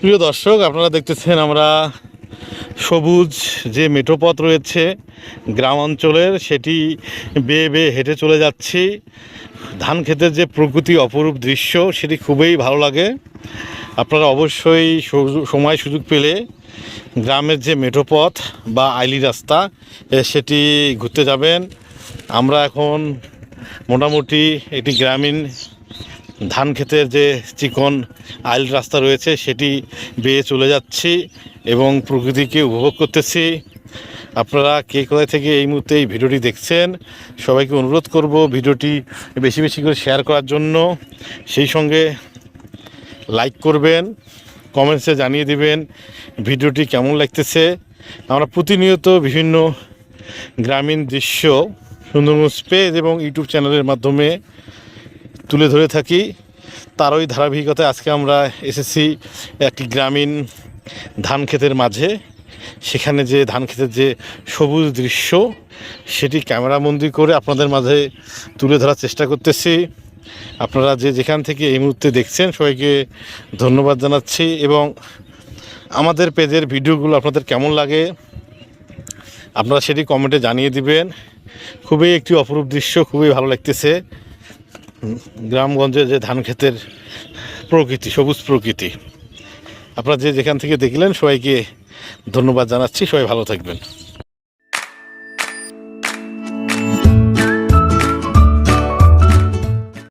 প্রিয় দর্শক, আপনারা দেখতেছেন আমরা সবুজ যে মেঠোপথ রয়েছে গ্রাম অঞ্চলের সেটি বেয়ে বেয়ে হেঁটে চলে যাচ্ছি। ধান ক্ষেতের যে প্রকৃতি অপরূপ দৃশ্য, সেটি খুবই ভালো লাগে। আপনারা অবশ্যই সময় সুযোগ পেলে গ্রামের যে মেঠোপথ বা আইলি রাস্তা সেটি ঘুরতে যাবেন। আমরা এখন মোটামুটি একটি গ্রামীণ ধান ক্ষেতের যে চিকন আইল রাস্তা রয়েছে, সেটি বেয়ে চলে যাচ্ছি এবং প্রকৃতিকে উপভোগ করতেছি। আপনারা কে কোথায় থেকে এই মুহূর্তে এই ভিডিওটি দেখছেন, সবাইকে অনুরোধ করব ভিডিওটি বেশি বেশি করে শেয়ার করার জন্য। সেই সঙ্গে লাইক করবেন, কমেন্টসে জানিয়ে দিবেন ভিডিওটি কেমন লাগতেছে। আমরা প্রতিনিয়ত বিভিন্ন গ্রামীণ দৃশ্য, সুন্দরবন পেজ এবং ইউটিউব চ্যানেলের মাধ্যমে তুলে ধরে থাকি। তার ওই ধারাবাহিকতায় আজকে আমরা এসেছি একটি গ্রামীণ ধান ক্ষেতের মাঝে। সেখানে যে ধান ক্ষেতের যে সবুজ দৃশ্য, সেটি ক্যামেরাবন্দি করে আপনাদের মাঝে তুলে ধরার চেষ্টা করতেছি। আপনারা যে যেখান থেকে এই মুহূর্তে দেখছেন, সবাইকে ধন্যবাদ জানাচ্ছি এবং আমাদের পেজের ভিডিওগুলো আপনাদের কেমন লাগে, আপনারা সেটি কমেন্টে জানিয়ে দিবেন। খুবই একটি অপরূপ দৃশ্য, খুবই ভালো লাগতেছে। গ্রামগঞ্জে যে ধান ক্ষেতের প্রকৃতি, সবুজ প্রকৃতি, আপনারা যে যেখান থেকে দেখলেন সবাইকে ধন্যবাদ জানাচ্ছি। সবাই ভালো থাকবেন।